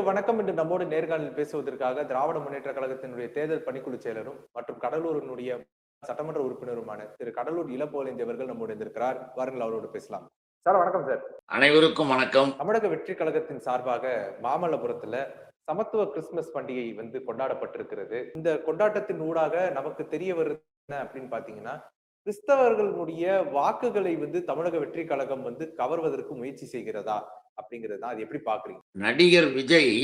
அனைவருக்கு வணக்கம் என்று நம்மோடு நேர்காணலில் பேசுவதற்காக திராவிட முன்னேற்ற கழகத்தினுடைய தேர்தல் பணிக்குழு செயலரும் மற்றும் கடலூரினுடைய சட்டமன்ற உறுப்பினருமான திரு கடலூர் இளம்போலேந்தி அவர்கள் நம்மோடு இருந்திருக்கிறார் வாருங்கள் அவரோடு பேசலாம். சார் வணக்கம் சார். அனைவருக்கும் வணக்கம். தமிழக வெற்றி கழகத்தின் சார்பாக மாமல்லபுரத்துல சமத்துவ கிறிஸ்துமஸ் பண்டிகை வந்து கொண்டாடப்பட்டிருக்கிறது. இந்த கொண்டாட்டத்தின் ஊடாக நமக்கு தெரிய வருது என்ன அப்படின்னு பாத்தீங்கன்னா கிறிஸ்தவர்களுடைய வாக்குகளை வந்து தமிழக வெற்றி கழகம் வந்து கவர்வதற்கு முயற்சி செய்கிறதா? அப்படிங்கிறது தான் அது எப்படி பாக்குறீங்க? நடிகர் விஜய்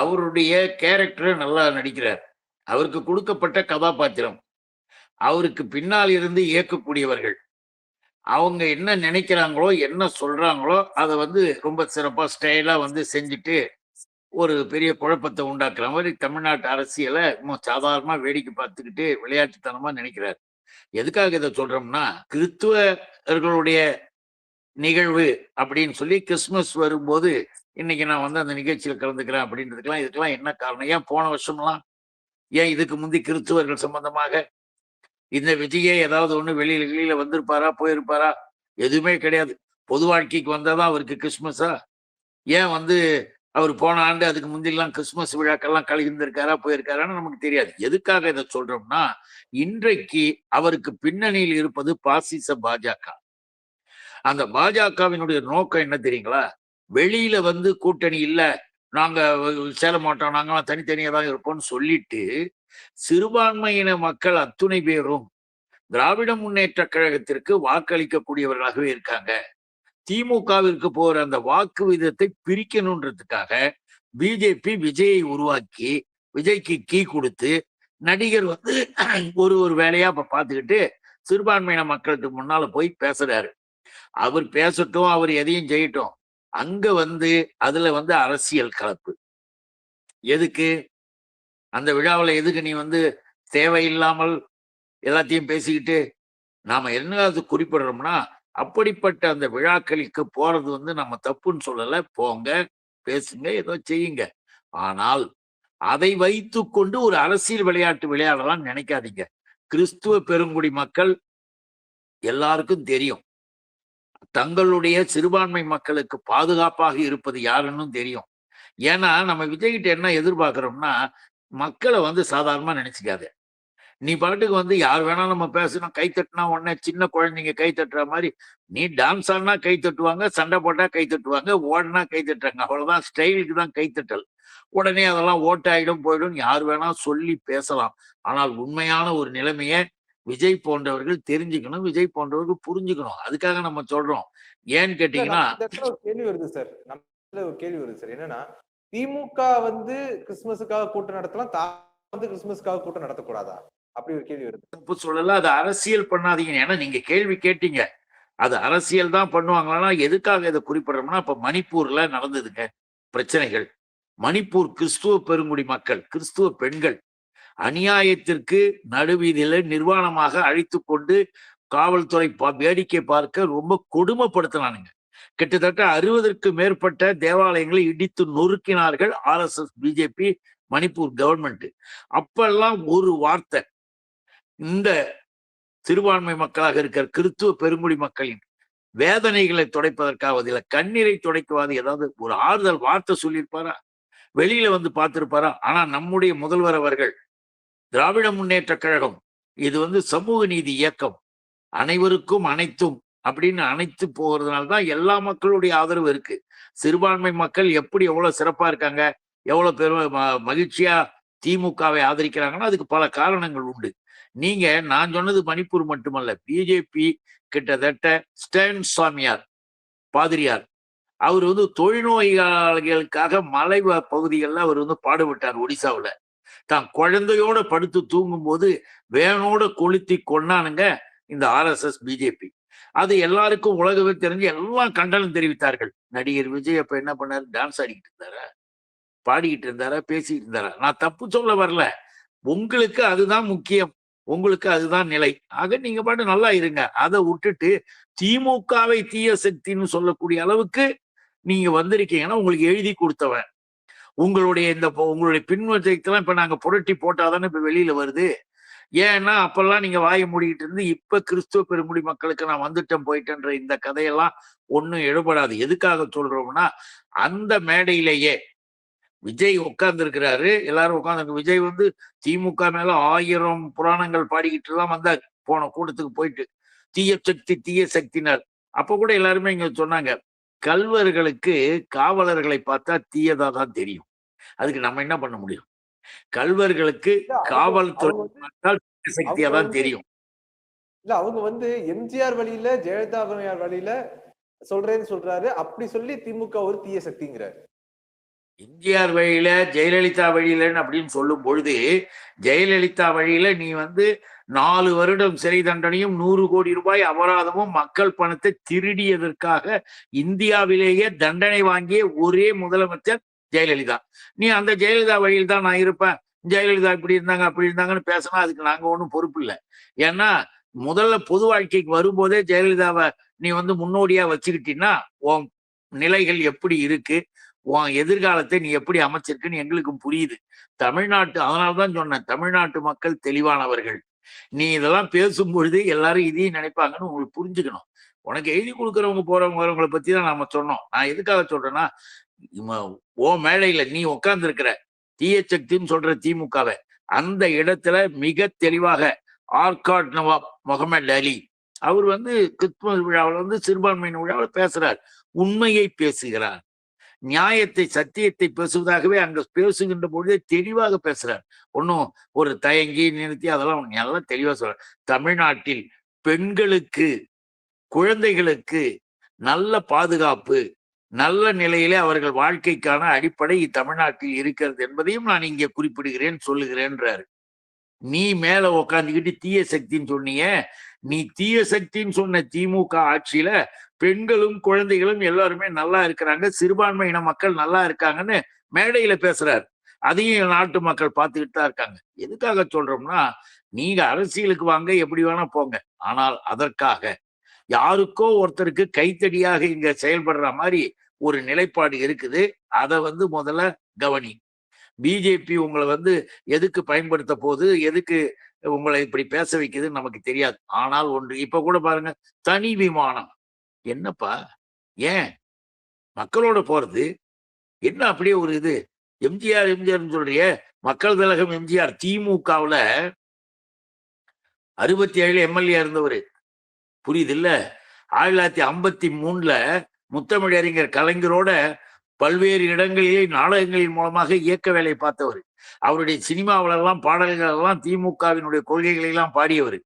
அவருடைய கேரக்டர் நல்லா நடிக்கிறார். அவருக்கு கொடுக்கப்பட்ட கதாபாத்திரம். அவருக்கு பின்னால் இருந்து இயக்கக்கூடியவர்கள். அவங்க என்ன நினைக்கிறாங்களோ என்ன சொல்றாங்களோ அதை வந்து ரொம்ப சிறப்பா ஸ்டைலா வந்து செஞ்சுட்டு ஒரு பெரிய குழப்பத்தை உண்டாக்குற மாதிரி தமிழ்நாட்டு அரசியலை சாதாரணமா வேடிக்கை பார்த்துக்கிட்டு விளையாட்டுத்தனமா நினைக்கிறார். எதுக்காக இதை சொல்றோம்னா கிறிஸ்துவர்களுடைய நிகழ்வு அப்படின்னு சொல்லி கிறிஸ்மஸ் வரும்போது இன்னைக்கு நான் வந்து அந்த நிகழ்ச்சியில் கலந்துக்கிறேன் அப்படின்றதுக்கெல்லாம் இதுக்கெல்லாம் என்ன காரணம்? ஏன் போன வருஷம்லாம்? ஏன் இதுக்கு முந்தி கிறிஸ்துவர்கள் சம்பந்தமாக இந்த விஜயே ஏதாவது ஒன்று வெளியில வெளியில வந்திருப்பாரா போயிருப்பாரா? எதுவுமே கிடையாது. பொது வாழ்க்கைக்கு வந்தால் தான் அவருக்கு கிறிஸ்மஸா ஏன் வந்து அவர் போன ஆண்டு அதுக்கு முந்திலாம் கிறிஸ்மஸ் விழாக்கள்லாம் கலந்துருக்காரா போயிருக்காரான்னு நமக்கு தெரியாது. எதுக்காக இதை சொல்றோம்னா இன்றைக்கு அவருக்கு பின்னணியில் இருப்பது பாசிச பாஜக. அந்த பாஜகவினுடைய நோக்கம் என்ன தெரியுங்களா? வெளியில வந்து கூட்டணி இல்ல நாங்க சேர மாட்டோம் நாங்களாம் தனித்தனியா தான் இருப்போம்னு சொல்லிட்டு சிறுபான்மையின மக்கள் அத்துணை பேரும் திராவிட முன்னேற்ற கழகத்திற்கு வாக்களிக்கக்கூடியவர்களாகவே இருக்காங்க. திமுகவிற்கு போற அந்த வாக்கு விதத்தை பிரிக்கணுன்றதுக்காக பிஜேபி விஜயை உருவாக்கி விஜய்க்கு கீ கொடுத்து நடிகர் வந்து ஒரு ஒரு வேலையா இப்ப பார்த்துக்கிட்டு சிறுபான்மையின மக்களுக்கு முன்னால போய் பேசுறாரு. அவர் பேசட்டும் அவர் எதையும் செய்யட்டும். அங்க வந்து அதுல வந்து அரசியல் கலப்பு. எதுக்கு? அந்த விழாவில் எதுக்கு நீ வந்து தேவையில்லாமல் எல்லாத்தையும் பேசிக்கிட்டு? நாம என்னது குறிப்பிடுறோம்னா அப்படிப்பட்ட அந்த விழாக்களுக்கு போறது வந்து நம்ம தப்புன்னு சொல்லல. போங்க பேசுங்க ஏதோ செய்யுங்க. ஆனால் அதை வைத்து கொண்டு ஒரு அரசியல் விளையாட்டு விளையாடலாம் நினைக்காதீங்க. கிறிஸ்துவ பெருங்குடி மக்கள் எல்லாருக்கும் தெரியும். தங்களுடைய சிறுபான்மை மக்களுக்கு பாதுகாப்பாக இருப்பது யாருன்னு தெரியும். ஏன்னா நம்ம விஜய்கிட்ட என்ன எதிர்பார்க்கிறோம்னா மக்களை வந்து சாதாரணமா நினைச்சுக்காத. நீ பாட்டுக்கு வந்து யார் வேணாலும் நம்ம பேசணும் கை தட்டினா உடனே சின்ன குழந்தைங்க கை தட்டுற மாதிரி நீ டான்ஸ் ஆடினா கை தட்டுவாங்க சண்டை போட்டா கை தட்டுவாங்க ஓடினா கை தட்டுறாங்க. அவ்வளவுதான் ஸ்டைலுக்கு தான் கை தட்டல். உடனே அதெல்லாம் ஓட்டாயிடும் போயிடும் யார் வேணா சொல்லி பேசலாம். ஆனால் உண்மையான ஒரு நிலைமையை விஜய் போன்றவர்கள் தெரிஞ்சுக்கணும் விஜய் போன்றவர்கள் புரிஞ்சுக்கணும். அதுக்காக நம்ம சொல்றோம். ஏன்னு கேட்டீங்கன்னா ஒரு கேள்வி வருது சார். நம்ம ஒரு கேள்வி வருது சார். என்னன்னா திமுக வந்து கிறிஸ்துமஸுக்காக கூட்டம் நடத்தலாம் தா வந்து கிறிஸ்துமஸ்க்காக கூட்டம் நடத்தக்கூடாதா? அப்படி ஒரு கேள்வி வருது. தப்பு சொல்லல அது அரசியல் பண்ணாதீங்க ஏன்னா நீங்க கேள்வி கேட்டீங்க. அது அரசியல் தான் பண்ணுவாங்கன்னா எதுக்காக இதை குறிப்பிடுறோம்னா இப்ப மணிப்பூர்ல நடந்ததுங்க பிரச்சனைகள். மணிப்பூர் கிறிஸ்துவ பெருங்குடி மக்கள் கிறிஸ்துவ பெண்கள் அநியாயத்திற்கு நடுவீதியில நிர்வாணமாக அழைத்து கொண்டு காவல்துறை வேடிக்கை பார்க்க ரொம்ப கொடுமைப்படுத்தினானுங்க. கிட்டத்தட்ட அறுபதற்கு மேற்பட்ட தேவாலயங்களை இடித்து நொறுக்கினார்கள் R S S BJP Manipur government. அப்பெல்லாம் ஒரு வார்த்தை இந்த சிறுபான்மை மக்களாக இருக்கிற கிறித்துவ பெருங்குடி மக்களின் வேதனைகளை துடைப்பதற்காவது இல்லை கண்ணீரை துடைக்குவாது ஏதாவது ஒரு ஆறுதல் வார்த்தை சொல்லியிருப்பாரா? வெளியில வந்து பார்த்திருப்பாரா? ஆனா நம்முடைய முதல்வர் அவர்கள் திராவிட முன்னேற்ற கழகம். இது வந்து சமூக நீதி இயக்கம். அனைவருக்கும் அனைத்தும் அப்படின்னு அனைத்து போகிறதுனால தான் எல்லா மக்களுடைய ஆதரவு இருக்கு. சிறுபான்மை மக்கள் எப்படி எவ்வளவு சிறப்பா இருக்காங்க எவ்வளவு பெரும் மகிழ்ச்சியா திமுகவை ஆதரிக்கிறாங்கன்னா அதுக்கு பல காரணங்கள் உண்டு. நீங்க நான் சொன்னது மணிப்பூர் மட்டுமல்ல பிஜேபி கிட்டத்தட்ட ஸ்டேன் சுவாமியார் பாதிரியார். அவர் வந்து தொழில்நோயாளிகளுக்காக மலை பகுதிகளில் அவர் வந்து பாடுபட்டார் ஒடிசாவில். தான் குழந்தையோட படுத்து தூங்கும் போது வேனோட கொளுத்தி கொண்டானுங்க இந்த ஆர்எஸ்எஸ் பிஜேபி அது எல்லாருக்கும் உலகமே தெரிஞ்சு எல்லாம் கண்டனம் தெரிவித்தார்கள். நடிகர் விஜய் அப்ப என்ன பண்ணாரு? டான்ஸ் ஆடிக்கிட்டு இருந்தாரா? பாடிக்கிட்டு இருந்தாரா? பேசிக்கிட்டு இருந்தாரா? நான் தப்பு சொல்ல வரல. உங்களுக்கு அதுதான் முக்கியம். உங்களுக்கு அதுதான் நிலை. ஆக நீங்க பாட்டு நல்லா இருங்க. அதை விட்டுட்டு திமுகவை தீய சக்தின்னு சொல்லக்கூடிய அளவுக்கு நீங்க வந்திருக்கீங்கன்னா உங்களுக்கு எழுதி கொடுத்தவன். உங்களுடைய இந்த உங்களுடைய பின்வத்தைக்கெல்லாம் இப்ப நாங்க புரட்டி போட்டாதானே இப்ப வெளியில வருது. ஏன்னா அப்பெல்லாம் நீங்க வாயை மூடிக்கிட்டு இருந்து இப்ப கிறிஸ்துவ பெருங்குடி மக்களுக்கு நான் வந்துட்டேன் போயிட்டேன்ற இந்த கதையெல்லாம் ஒன்றும் எழுபடாது. எதுக்காக சொல்றோம்னா அந்த மேடையிலேயே விஜய் உட்கார்ந்துருக்கிறாரு. எல்லாரும் உட்கார்ந்து விஜய் வந்து திமுக மேல ஆயிரம் புராணங்கள் பாடிக்கிட்டு எல்லாம் வந்தார். போன கூட்டத்துக்கு போயிட்டு. தீய சக்தி தீய சக்தினார். அப்ப கூட எல்லாருமே இங்க சொன்னாங்க கல்வர்களுக்கு காவலர்களை பார்த்தா தீயதா தான் தெரியும். அதுக்கு நம்ம என்ன பண்ண முடியும்? கல்வர்களுக்கு காவல்துறை பார்த்தால் தீய சக்தியா தான் தெரியும். இல்ல அவங்க வந்து எம்ஜிஆர் வழியில ஜெயலலிதா வழியில சொல்றேன்னு சொல்றாரு. அப்படி சொல்லி திமுக ஒரு தீய சக்திங்கிறாரு. எம்ஜிஆர் வழியில ஜெயலலிதா வழியிலன்னு அப்படின்னு சொல்லும் பொழுது ஜெயலலிதா வழியில நீ வந்து நாலு வருடம் சிறை தண்டனையும் நூறு கோடி ரூபாய் அபராதமும் மக்கள் பணத்தை திருடியதற்காக இந்தியாவிலேயே தண்டனை வாங்கிய ஒரே முதலமைச்சர் ஜெயலலிதா. நீ அந்த ஜெயலலிதா வழியில் தான் நான் இருப்பேன். ஜெயலலிதா இப்படி இருந்தாங்க அப்படி இருந்தாங்கன்னு பேசினா அதுக்கு நாங்க ஒன்றும் பொறுப்பு இல்லை. ஏன்னா முதல்ல பொது வாழ்க்கைக்கு வரும்போதே ஜெயலலிதாவை நீ வந்து முன்னோடியா வச்சுக்கிட்டீங்கன்னா உன் நிலைகள் எப்படி இருக்கு? உன் எதிர்காலத்தை நீ எப்படி அமைச்சிருக்குன்னு எங்களுக்கும் புரியுது. தமிழ்நாட்டு அதனாலதான் சொன்னேன் தமிழ்நாட்டு மக்கள் தெளிவானவர்கள். நீ இதெல்லாம் பேசும்பொழுது எல்லாரும் இதையும் நினைப்பாங்கன்னு உங்களுக்கு புரிஞ்சுக்கணும். உனக்கு எழுதி கொடுக்குறவங்க போறவங்க வரவங்களை பத்தி தான் நாம சொன்னோம். நான் எதுக்காக சொல்றேன்னா ஓ மேடையில நீ உட்கார்ந்து இருக்கிற தீய சக்தின்னு சொல்ற திமுகவை அந்த இடத்துல மிக தெளிவாக ஆர்காட் நவாப் முகமது அலி அவர் வந்து கிறிஸ்துமஸ் விழாவில் வந்து சிறுபான்மையின விழாவில் பேசுறார். உண்மையை பேசுகிறார். நியாயத்தை சத்தியத்தை பேசுவதாகவே அங்க பேசுகின்ற பொழுதே தெளிவாக பேசுறார். ஒன்றும் ஒரு தயங்கி நிறுத்தி அதெல்லாம் நல்லா தெளிவா சொல்ற தமிழ்நாட்டில் பெண்களுக்கு குழந்தைகளுக்கு நல்ல பாதுகாப்பு நல்ல நிலையிலே அவர்கள் வாழ்க்கைக்கான அடிப்படை தமிழ்நாட்டில் இருக்கிறது என்பதையும் நான் இங்கே குறிப்பிடுகிறேன் சொல்லுகிறேன்றாரு. நீ மேல உக்காந்துக்கிட்டு தீய சக்தின்னு சொன்னீங்க. நீ தீய சக்தின்னு சொன்ன திமுக ஆட்சியில பெண்களும் குழந்தைகளும் எல்லாருமே நல்லா இருக்கிறாங்க. சிறுபான்மையின மக்கள் நல்லா இருக்காங்கன்னு மேடையில பேசுறாரு. அதையும் நாட்டு மக்கள் பார்த்துக்கிட்டு தான் இருக்காங்க. எதுக்காக சொல்றோம்னா நீங்க அரசியலுக்கு வாங்க எப்படி வேணா போங்க. ஆனால் அதற்காக யாருக்கோ ஒருத்தருக்கு கைத்தடியாக இங்க செயல்படுற மாதிரி ஒரு நிலைப்பாடு இருக்குது. அதை வந்து முதல்ல கவனி. பிஜேபி உங்களை வந்து எதுக்கு பயன்படுத்த போகுது? எதுக்கு உங்களை இப்படி பேச வைக்குதுன்னு நமக்கு தெரியாது. ஆனால் ஒன்று இப்ப கூட பாருங்க தனி விமானம். என்னப்பா? ஏன்? மக்களோட போறது? என்ன அப்படியே ஒரு இது? எம்ஜிஆர் எம்ஜிஆர்னு சொல்றிய மக்கள் திலகம் எம்ஜிஆர் திமுகவுல அறுபத்தி ஏழு எம்எல்ஏ இருந்தவர். புரியுது இல்ல ஆயிரத்தி தொள்ளாயிரத்தி ஐம்பத்தி மூணுல முத்தமிழறிஞர் கலைஞரோட பல்வேறு இடங்களிலே நாடகங்களின் மூலமாக இயக்க வேலை பார்த்தவர். அவருடைய சினிமாவிலெல்லாம் பாடல்கள் எல்லாம் திமுகவினுடைய கொள்கைகளை எல்லாம் பாடியவர்.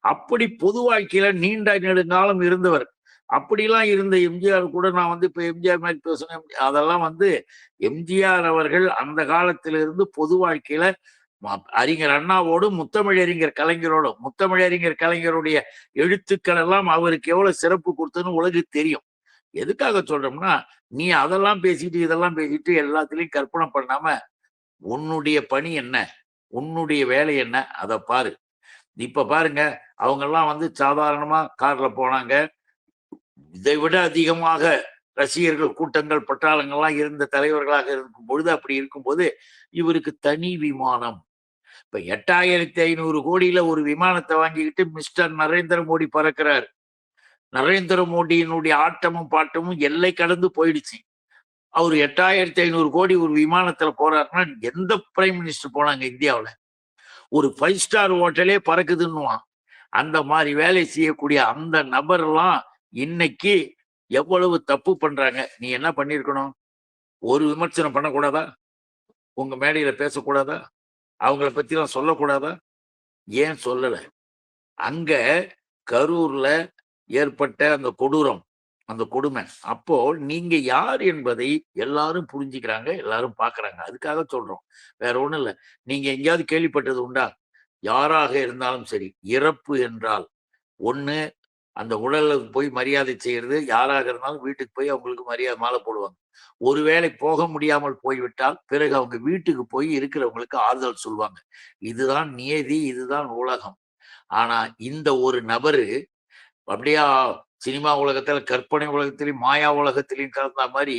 அப்படி பொது வாழ்க்கையில நீண்ட நெடுங்காலம் இருந்தவர். அப்படிலாம் இருந்த எம்ஜிஆர் கூட நான் வந்து இப்போ எம்ஜிஆர் மாதிரி பேசணும் அதெல்லாம் வந்து எம்ஜிஆர் அவர்கள் அந்த காலத்திலிருந்து பொது வாழ்க்கையில அறிஞர் அண்ணாவோடும் முத்தமிழறிஞர் கலைஞரோடும் முத்தமிழறிஞர் கலைஞருடைய எழுத்துக்கள் எல்லாம் அவருக்கு எவ்வளவு சிறப்பு கொடுத்ததுன்னு உலகுக்கு தெரியும். எதுக்காக சொல்றோம்னா நீ அதெல்லாம் பேசிட்டு இதெல்லாம் பேசிட்டு எல்லாத்துலயும் கற்பனை பண்ணாம உன்னுடைய பணி என்ன? உன்னுடைய வேலை என்ன? அதை பாரு. இப்ப பாருங்க அவங்க எல்லாம் வந்து சாதாரணமா கார்ல போனாங்க. இதை விட அதிகமாக ரசிகர்கள் கூட்டங்கள் பட்டாளங்கள்லாம் இருந்த தலைவர்களாக இருக்கும் பொழுது அப்படி இருக்கும்போது இவருக்கு தனி விமானம். இப்ப எட்டாயிரத்தி ஐநூறு கோடியில ஒரு விமானத்தை வாங்கிக்கிட்டு மிஸ்டர் நரேந்திர மோடி பறக்கிறார். நரேந்திர மோடியினுடைய ஆட்டமும் பாட்டமும் எல்லை கடந்து போயிடுச்சு. அவர் எட்டாயிரத்தி ஐநூறு கோடி ஒரு விமானத்துல போறாருன்னா எந்த பிரைம் மினிஸ்டர் போனாங்க இந்தியாவுல? ஒரு ஃபைவ் ஸ்டார் ஹோட்டலே பறக்குதுன்னுவான். அந்த மாதிரி வேலை செய்யக்கூடிய அந்த நபர்லாம் இன்னைக்கு எவ்வளவு தப்பு பண்றாங்க? நீ என்ன பண்ணிருக்கணும் ஒரு விமர்சனம் பண்ணக்கூடாதா? உங்க மேடையில பேசக்கூடாதா? அவங்கள பத்திலாம் சொல்லக்கூடாதா? ஏன் சொல்லல? அங்க கரூர்ல ஏற்பட்ட அந்த கொடூரம் அந்த கொடுமை. அப்போ நீங்க யார் என்பதை எல்லாரும் புரிஞ்சுக்கிறாங்க எல்லாரும் பாக்குறாங்க. அதுக்காக சொல்றோம். வேற ஒண்ணும் இல்ல. நீங்க எங்கேயாவது கேள்விப்பட்டது உண்டா? யாராக இருந்தாலும் சரி இறப்பு என்றால் ஒண்ணு அந்த உடலுக்கு போய் மரியாதை செய்யறது யாராக இருந்தாலும் வீட்டுக்கு போய் அவங்களுக்கு மரியாதை மாலை போடுவாங்க. ஒருவேளை போக முடியாமல் போய்விட்டால் பிறகு அவங்க வீட்டுக்கு போய் இருக்கிறவங்களுக்கு ஆறுதல் சொல்லுவாங்க. இதுதான் நியதி இதுதான் உலகம். ஆனா இந்த ஒரு நபரு அப்படியா சினிமா உலகத்துல கற்பனை உலகத்திலையும் மாயா உலகத்திலையும் கலந்த மாதிரி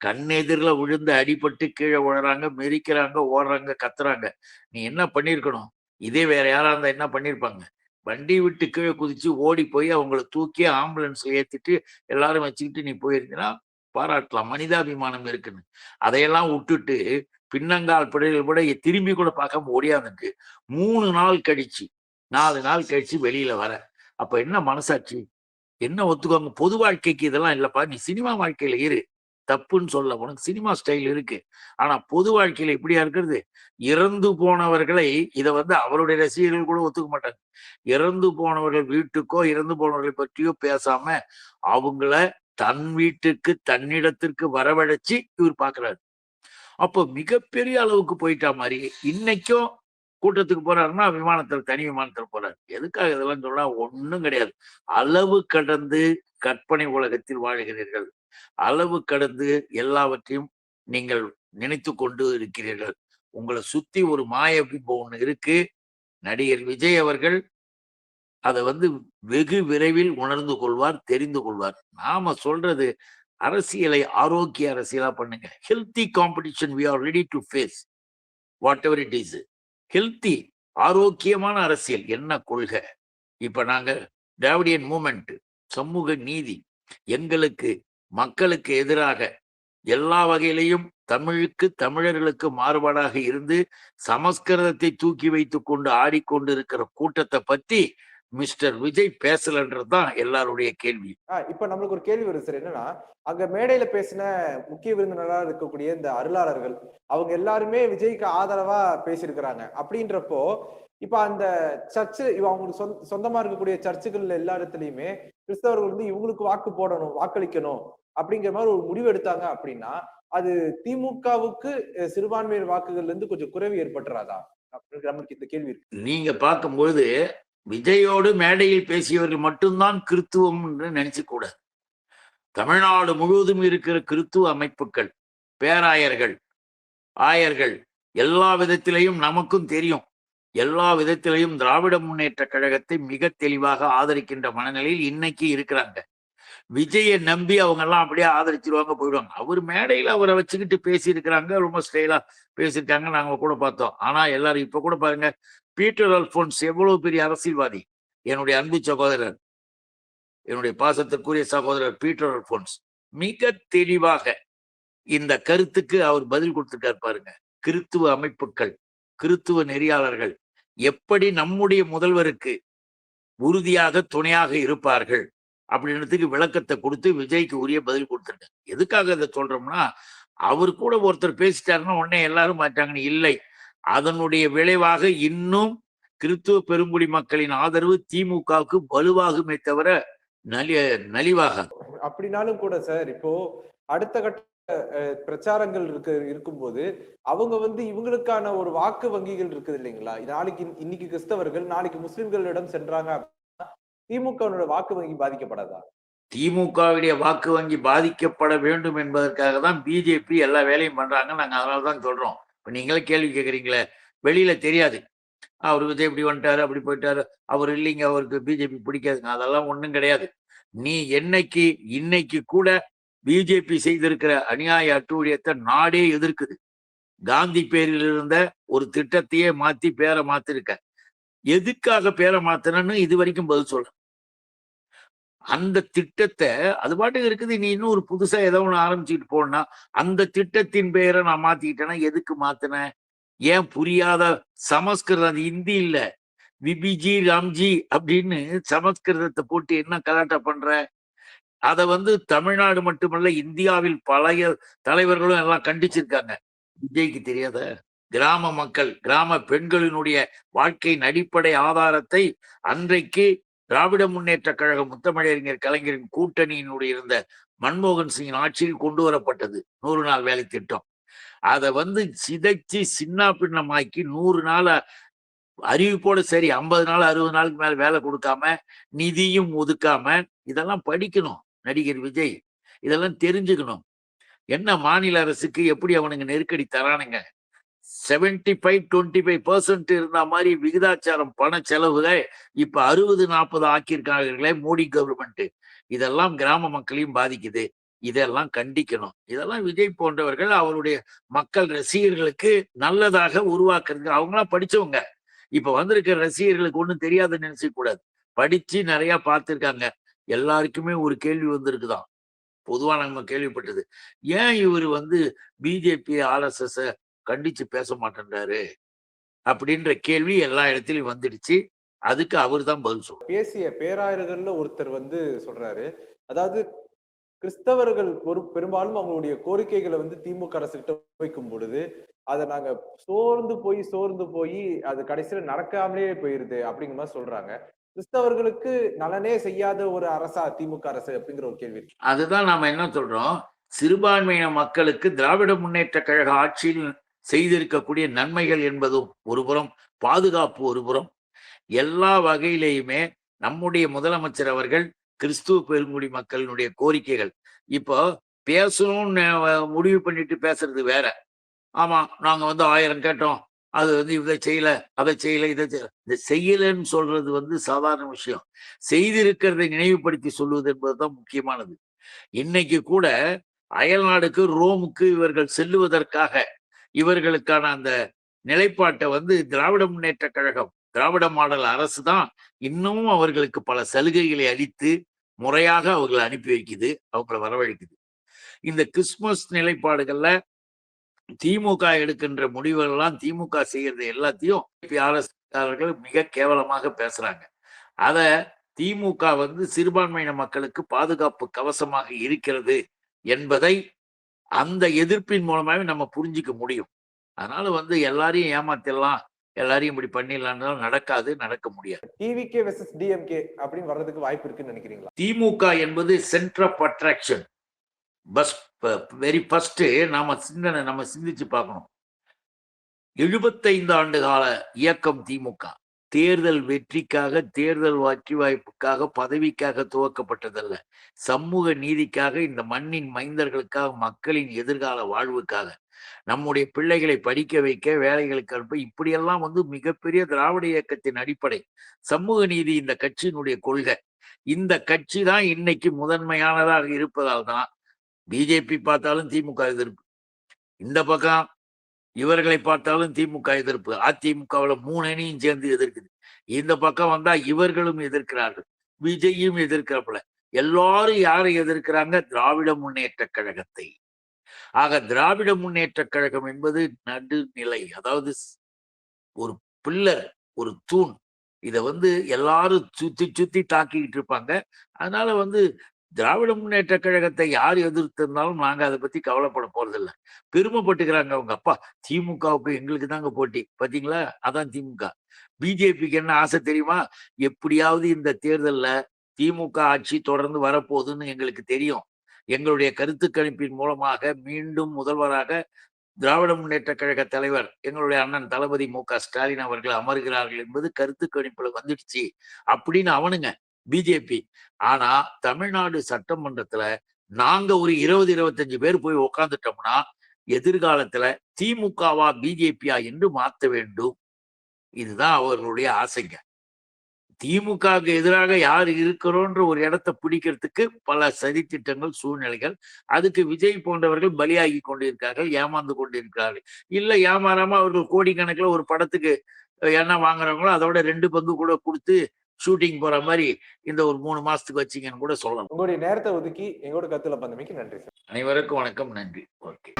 கண்ணெதிரில் விழுந்து அடிபட்டு கீழே விழுறாங்க மெரிக்கிறாங்க ஓடுறாங்க கத்துறாங்க. நீ என்ன பண்ணிருக்கணும்? இதே வேற யாரா இருந்தா என்ன பண்ணிருப்பாங்க? வண்டி விட்டு கீழே குதிச்சு ஓடி போய் அவங்கள தூக்கி ஆம்புலன்ஸ்ல ஏத்திட்டு எல்லாரும் வச்சுக்கிட்டு நீ போயிருந்தீங்கன்னா பாராட்டலாம். மனிதாபிமானம் இருக்குன்னு. அதையெல்லாம் விட்டுட்டு பின்னங்கால் பிள்ளைகள் கூட திரும்பி கூட பார்க்காம ஓடியாந்துட்டு மூணு நாள் கழிச்சு நாலு நாள் கழிச்சு வெளியில வர. அப்ப என்ன மனசாட்சி? என்ன ஒத்துக்கோங்க பொது வாழ்க்கைக்கு இதெல்லாம் இல்லப்பா. நீ சினிமா வாழ்க்கையில இரு. தப்புன்னு சொல்ல உனக்கு சினிமா ஸ்டைல் இருக்கு. ஆனா பொது வாழ்க்கையில இப்படியா இருக்கிறது? இறந்து போனவர்களை இதை வந்து அவருடைய ரசிகர்கள் கூட ஒத்துக்க மாட்டாங்க. இறந்து போனவர்கள் வீட்டுக்கோ இறந்து போனவர்களை பற்றியோ பேசாம அவங்கள தன் வீட்டுக்கு தன்னிடத்திற்கு வரவழைச்சு இவர் பாக்குறாரு அப்போ மிகப்பெரிய அளவுக்கு போயிட்டா மாதிரி இன்னைக்கும் கூட்டத்துக்கு போறாருன்னா விமானத்துல தனி விமானத்துல போறாரு. எதுக்காக இதெல்லாம் சொன்னா ஒண்ணும் கிடையாது. அளவு கடந்து கற்பனை உலகத்தில் வாழ்கிறீர்கள். அளவு கடந்து எல்லாவற்றையும் நீங்கள் நினைத்து கொண்டு இருக்கிறீர்கள். உங்களை சுத்தி ஒரு மாய பிம்பம் ஒண்ணு இருக்கு. நடிகர் விஜய் அவர்கள் அதை வந்து வெகு விரைவில் உணர்ந்து கொள்வார் தெரிந்து கொள்வார். நாம சொல்றது அரசியலை ஆரோக்கிய அரசியலா பண்ணுங்க. Healthy competition we are ready to face whatever it is healthy ஆரோக்கியமான அரசியல். என்ன கொள்கை? இப்ப நாங்க திராவிடியன் மூமெண்ட் சமூக நீதி எங்களுக்கு மக்களுக்கு எதிராக எல்லா வகையிலையும் தமிழுக்கு தமிழர்களுக்கு மாறுபாடாக இருந்து சமஸ்கிருதத்தை தூக்கி வைத்து கொண்டு ஆடிக்கொண்டிருக்கிற கூட்டத்தை பத்தி மிஸ்டர் விஜய் பேசலன்றதுதான் எல்லாருடைய கேள்வி. இப்ப நம்மளுக்கு ஒரு கேள்வி வருது சார். என்னன்னா அங்க மேடையில பேசின முக்கிய விருந்தினராக இருக்கக்கூடிய இந்த அருளாளர்கள் அவங்க எல்லாருமே விஜய்க்கு ஆதரவா பேசியிருக்கிறாங்க. அப்படின்றப்போ இப்ப அந்த சர்ச்சு அவங்களுக்கு சொந்த சொந்தமா இருக்கக்கூடிய சர்ச்சுகள் எல்லா இடத்துலயுமே கிறிஸ்தவர்கள் வந்து இவங்களுக்கு வாக்கு போடணும் வாக்களிக்கணும். அப்படிங்கிற மாதிரி ஒரு முடிவு எடுத்தாங்க அப்படின்னா அது திமுகவுக்கு சிறுபான்மையின் வாக்குகள்ல இருந்து கொஞ்சம் குறைவு ஏற்பட்டுறாதா? அப்படின்னு இந்த கேள்வி இருக்கு. நீங்க பார்க்கும்பொழுது விஜயோடு மேடையில் பேசியவர்கள் மட்டும்தான் கிறித்துவம் என்று நினைச்சு கூட. தமிழ்நாடு முழுவதும் இருக்கிற கிறித்துவ அமைப்புகள் பேராயர்கள் ஆயர்கள் எல்லா விதத்திலையும் நமக்கும் தெரியும். எல்லா விதத்திலையும் திராவிட முன்னேற்ற கழகத்தை மிக தெளிவாக ஆதரிக்கின்ற மனநிலையில் இன்னைக்கு இருக்கிறாங்க. விஜயை நம்பி அவங்க எல்லாம் அப்படியே ஆதரிச்சிருவாங்க போயிடுவாங்க. அவர் மேடையில் அவரை வச்சுக்கிட்டு பேசியிருக்கிறாங்க ரொம்ப ஸ்டைலாக பேசியிருக்காங்க நாங்க கூட பார்த்தோம். ஆனா எல்லாரும் இப்போ கூட பாருங்க பீட்டர் அல்போன்ஸ் எவ்வளவு பெரிய அரசியல்வாதி? என்னுடைய அன்பு சகோதரர் என்னுடைய பாசத்திற்குரிய சகோதரர் பீட்டர் அல்போன்ஸ். மிக தெளிவாக இந்த கருத்துக்கு அவர் பதில் கொடுத்துட்டார் பாருங்க. கிறித்துவ அமைப்புகள் கிறித்துவ நெறியாளர்கள் எப்படி நம்முடைய முதல்வருக்கு உறுதியாக துணையாக இருப்பார்கள்? அப்படின்றதுக்கு விளக்கத்தை கொடுத்து விஜய்க்கு உரிய பதில் கொடுத்துருக்காங்க எதுக்காக இதை சொல்றோம்னா அவர் கூட ஒருத்தர் பேசிட்டாருன்னா உடனே எல்லாரும் மாட்டாங்கன்னு இல்லை. அதனுடைய விளைவாக இன்னும் கிறித்துவ பெருங்குடி மக்களின் ஆதரவு திமுகவுக்கு வலுவாகுமே தவிர நலி நலிவாக அப்படின்னாலும் கூட சார் இப்போ அடுத்த கட்ட பிரச்சாரங்கள் இருக்கு இருக்கும்போது அவங்க வந்து இவங்களுக்கான ஒரு வாக்கு வங்கிகள் இருக்குது இல்லைங்களா? நாளைக்கு இன்னைக்கு கிறிஸ்தவர்கள் நாளைக்கு முஸ்லிம்களிடம் சென்றாங்க திமுகவினுடைய வாக்கு வங்கி பாதிக்கப்படாதா? திமுகவுடைய வாக்கு வங்கி பாதிக்கப்பட வேண்டும் என்பதற்காக தான் பிஜேபி எல்லா வேலையும் பண்றாங்க நாங்க அதனால தான் சொல்றோம். இப்போ நீங்களே கேள்வி கேட்குறீங்களே வெளியில தெரியாது. அவர் விஜய் இப்படி வந்துட்டாரு அப்படி போயிட்டாரு. அவர் இல்லைங்க அவருக்கு பிஜேபி பிடிக்காதுங்க அதெல்லாம் ஒண்ணும் கிடையாது. நீ என்னைக்கு இன்னைக்கு கூட பிஜேபி செய்திருக்கிற அநியாய அட்டூழியத்தை நாடே எதிர்க்குது. காந்தி பேரில் இருந்த ஒரு திட்டத்தையே மாத்தி பேரை மாத்திருக்க. எதுக்காக பேரை மாத்தணும்னு இது வரைக்கும் பதில் சொல்ல அந்த திட்டத்தை அது பாட்டுக்கு இருக்குது நீ இன்னும் ஒரு புதுசா ஏதோ ஒண்ணு ஆரம்பிச்சுட்டு போனா அந்த திட்டத்தின் பெயரை நான் மாத்திக்கிட்டேன்னா எதுக்கு மாத்தினேன் ஏன் புரியாத சமஸ்கிருதம் அது ஹிந்தி இல்ல. விபிஜி ராம்ஜி அப்படின்னு சமஸ்கிருதத்தை போட்டு என்ன கலாட்டா பண்ற? அதை வந்து தமிழ்நாடு மட்டுமல்ல இந்தியாவில் பழைய தலைவர்களும் எல்லாம் கண்டிச்சிருக்காங்க. விஜய்க்கு தெரியாத? கிராம மக்கள் கிராம பெண்களினுடைய வாழ்க்கையின் அடிப்படை ஆதாரத்தை அன்றைக்கு திராவிட முன்னேற்ற கழக முத்தமிழறிஞர் கலைஞரின் கூட்டணியினுடைய இருந்த மன்மோகன் சிங்கின் ஆட்சியில் கொண்டு வரப்பட்டது. நூறு நாள் வேலை திட்டம். அதை வந்து சிதைச்சு சின்ன பின்னமாக்கி நூறு நாள் அறிவிப்போடு சரி ஐம்பது நாள் அறுபது நாளுக்கு மேல வேலை கொடுக்காம நிதியும் ஒதுக்காம இதெல்லாம் படிக்கணும். நடிகர் விஜய் இதெல்லாம் தெரிஞ்சுக்கணும். என்ன மாநில அரசுக்கு எப்படி அவனுங்க நெருக்கடி தரானுங்க? Seventy five twenty five percent இருந்த மாதிரி விகிதாச்சாரம் பண செலவுகளை இப்ப அறுபது நாற்பது ஆக்கியிருக்காங்களே மோடி கவர்மெண்ட் இதெல்லாம் கிராம மக்களையும் பாதிக்குது. இதெல்லாம் கண்டிக்கணும். இதெல்லாம் விஜய் போன்றவர்கள் அவருடைய மக்கள் ரசிகர்களுக்கு நல்லதாக உருவாக்குறதுக்கு அவங்களாம் படிச்சவங்க. இப்ப வந்திருக்கிற ரசிகர்களுக்கு ஒண்ணும் தெரியாத நினைச்ச கூடாது படிச்சு நிறைய பார்த்திருக்காங்க. எல்லாருக்குமே ஒரு கேள்வி வந்திருக்குதான். பொதுவா நம்ம கேள்விப்பட்டது. ஏன் இவர் வந்து பிஜேபி ஆர்எஸ்எஸ் கண்டிச்சு பேச மாட்டேன்றாரு. அப்படின்ற கேள்வி எல்லா இடத்துலயும் வந்துடுச்சு. அதுக்கு அவர் தான் பதில் சொல்றாரு. பேசிய பேராயர்கள்ல ஒருத்தர் வந்து சொல்றாரு. அதாவது கிறிஸ்தவர்கள் ஒரு பெரும்பாலும் அவங்களுடைய கோரிக்கைகளை வந்து திமுக அரசு கிட்ட வைக்கும் பொழுது அதை நாங்க சோர்ந்து போய் சோர்ந்து போய் அது கடைசியில நடக்காமலே போயிருது அப்படிங்கிற மாதிரி சொல்றாங்க. கிறிஸ்தவர்களுக்கு நலனே செய்யாத ஒரு அரசா திமுக அரசு அப்படிங்கிற ஒரு கேள்வி இருக்கு. அதுதான் நாம என்ன சொல்றோம்? சிறுபான்மையின மக்களுக்கு திராவிட முன்னேற்ற கழக ஆட்சியில் செய்திருக்கக்கூடிய நன்மைகள் என்பதும் ஒருபுறம் பாதுகாப்பு ஒருபுறம் எல்லா வகையிலேயுமே நம்முடைய முதலமைச்சர் அவர்கள் கிறிஸ்துவ பெருங்குடி மக்களினுடைய கோரிக்கைகள். இப்போ பேசணும்னு முடிவு பண்ணிட்டு பேசுறது வேற. ஆமா நாங்க வந்து ஆயிரம் கேட்டோம். அது வந்து இதை செய்யல அதை செய்யல இதை செய்யல இந்த செய்யலன்னு சொல்றது வந்து சாதாரண விஷயம். செய்திருக்கிறதை நினைவுபடுத்தி சொல்லுவது என்பதுதான் முக்கியமானது. இன்னைக்கு கூட அயல்நாடுக்கு ரோமுக்கு இவர்கள் செல்லுவதற்காக இவர்களுக்கான அந்த நிலைப்பாட்டை வந்து திராவிட முன்னேற்ற கழகம் திராவிட மாடல் அரசு தான் இன்னமும் அவர்களுக்கு பல சலுகைகளை அளித்து முறையாக அவர்களை அனுப்பி வைக்குது அவங்கள வரவழைக்குது. இந்த கிறிஸ்துமஸ் நிலைப்பாடுகள்ல திமுக எடுக்கின்ற முடிவுகள்லாம் திமுக செய்யறது எல்லாத்தையும் அரசுக்காரர்கள் மிக கேவலமாக பேசுறாங்க. அத திமுக வந்து சிறுபான்மையின மக்களுக்கு பாதுகாப்பு கவசமாக இருக்கிறது என்பதை அந்த எதிர்ப்பின் மூலமாவே நம்ம புரிஞ்சுக்க முடியும். அதனால வந்து எல்லாரையும் ஏமாத்திடலாம் எல்லாரையும் இப்படி பண்ணிடலாம் நடக்காது நடக்க முடியாது. டிவிகே வெர்சஸ் டிஎம்கே அப்படின்னு வர்றதுக்கு வாய்ப்பு இருக்குன்னு நினைக்கிறீங்களா? திமுக என்பது centre of attraction bus very first நாம சிந்தனை நம்ம சிந்திச்சு பார்க்கணும். எழுபத்தைந்து ஆண்டு கால இயக்கம் திமுக. தேர்தல் வெற்றிக்காக தேர்தல் வாக்கி வாய்ப்புக்காக பதவிக்காக துவக்கப்பட்டதல்ல. சமூக நீதிக்காக இந்த மண்ணின் மைந்தர்களுக்காக மக்களின் எதிர்கால வாழ்வுக்காக. நம்முடைய பிள்ளைகளை படிக்க வைக்க வேலைகளுக்கு அனுப்ப இப்படியெல்லாம் வந்து மிகப்பெரிய திராவிட இயக்கத்தின் அடிப்படை. சமூக நீதி இந்த கட்சியினுடைய கொள்கை. இந்த கட்சி தான் இன்னைக்கு முதன்மையானதாக இருப்பதால் தான் பிஜேபி பார்த்தாலும் திமுக எதிர்ப்பு. இந்த பக்கம் இவர்களை பார்த்தாலும் திமுக எதிர்ப்பு அதிமுகவுல மூணு அணியும் சேர்ந்து எதிர்க்குது. இந்த பக்கம் வந்தா இவர்களும் எதிர்க்கிறார்கள். விஜயும் எதிர்க்கிறப்பல. எல்லாரும் யாரை எதிர்க்கிறாங்க? திராவிட முன்னேற்ற கழகத்தை. ஆக திராவிட முன்னேற்ற கழகம் என்பது நடுநிலை அதாவது ஒரு பில்லர் ஒரு தூண். இதை வந்து எல்லாரும் சுத்தி சுத்தி தாக்கிக்கிட்டு இருப்பாங்க. அதனால வந்து திராவிட முன்னேற்ற கழகத்தை யார் எதிர்த்திருந்தாலும் நாங்க அதை பத்தி கவலைப்பட போறதில்லை. பெருமைப்பட்டுக்கிறாங்க அவங்க. அப்பா திமுகவுக்கு எங்களுக்கு தாங்க போட்டி. பாத்தீங்களா? அதான் திமுக. பிஜேபிக்கு என்ன ஆசை தெரியுமா? எப்படியாவது இந்த தேர்தல்ல திமுக ஆட்சி தொடர்ந்து வரப்போகுதுன்னு எங்களுக்கு தெரியும். எங்களுடைய கருத்து கணிப்பின் மூலமாக மீண்டும் முதல்வராக திராவிட முன்னேற்ற கழக தலைவர் எங்களுடைய அண்ணன் தளபதி மு க ஸ்டாலின் அவர்கள் அமர்கிறார்கள் என்பது கருத்து கணிப்புல வந்துடுச்சு. அப்படின்னு அவனுங்க பிஜேபி ஆனா தமிழ்நாடு சட்டமன்றத்துல நாங்க ஒரு இருபது இருபத்தஞ்சு பேர் போய் உக்காந்துட்டோம்னா எதிர்காலத்துல திமுகவா பிஜேபியா என்று மாத்த வேண்டும். இதுதான் அவர்களுடைய ஆசைங்க. திமுகவுக்கு எதிராக யார் இருக்கிறோன்ற ஒரு இடத்தை பிடிக்கிறதுக்கு பல சதித்திட்டங்கள் சூழ்நிலைகள். அதுக்கு விஜய் போன்றவர்கள் பலியாகி கொண்டிருக்கிறார்கள் ஏமாந்து கொண்டிருக்கிறார்கள். இல்லை ஏமாறாம அவர்கள் கோடிக்கணக்குல ஒரு படத்துக்கு என்ன வாங்குறாங்களோ அதோட ரெண்டு பங்கு கூட கொடுத்து ஷூட்டிங் போற மாதிரி இந்த ஒரு மூணு மாசத்துக்கு வச்சீங்கன்னு கூட சொல்லலாம் உங்களுடைய நேரத்தை ஒதுக்கி எங்களோட கருத்துல பந்தமைக்கு நன்றி சார். அனைவருக்கும் வணக்கம். நன்றி. ஓகே.